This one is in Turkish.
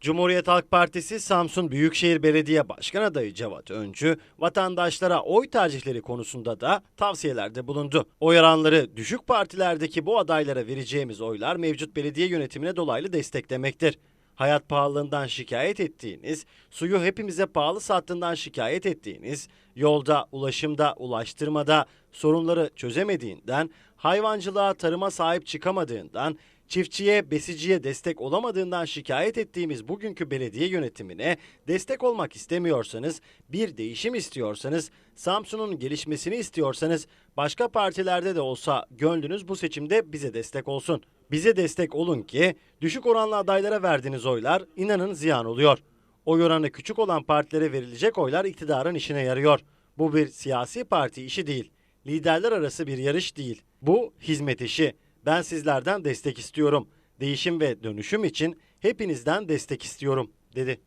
Cumhuriyet Halk Partisi Samsun Büyükşehir Belediye Başkan adayı Cevat Öncü, vatandaşlara oy tercihleri konusunda da tavsiyelerde bulundu. Oy oranları düşük partilerdeki bu adaylara vereceğimiz oylar mevcut belediye yönetimine dolaylı desteklemektir. Hayat pahalılığından şikayet ettiğiniz, suyu hepimize pahalı sattığından şikayet ettiğiniz, yolda, ulaşımda, ulaştırmada sorunları çözemediğinden, hayvancılığa, tarıma sahip çıkamadığından, çiftçiye, besiciye destek olamadığından şikayet ettiğimiz bugünkü belediye yönetimine destek olmak istemiyorsanız, bir değişim istiyorsanız, Samsun'un gelişmesini istiyorsanız, başka partilerde de olsa gönlünüz bu seçimde bize destek olsun. Bize destek olun ki düşük oranlı adaylara verdiğiniz oylar inanın ziyan oluyor. Oy oranı küçük olan partilere verilecek oylar iktidarın işine yarıyor. Bu bir siyasi parti işi değil. Liderler arası bir yarış değil. Bu hizmet işi. Ben sizlerden destek istiyorum. Değişim ve dönüşüm için hepinizden destek istiyorum, dedi.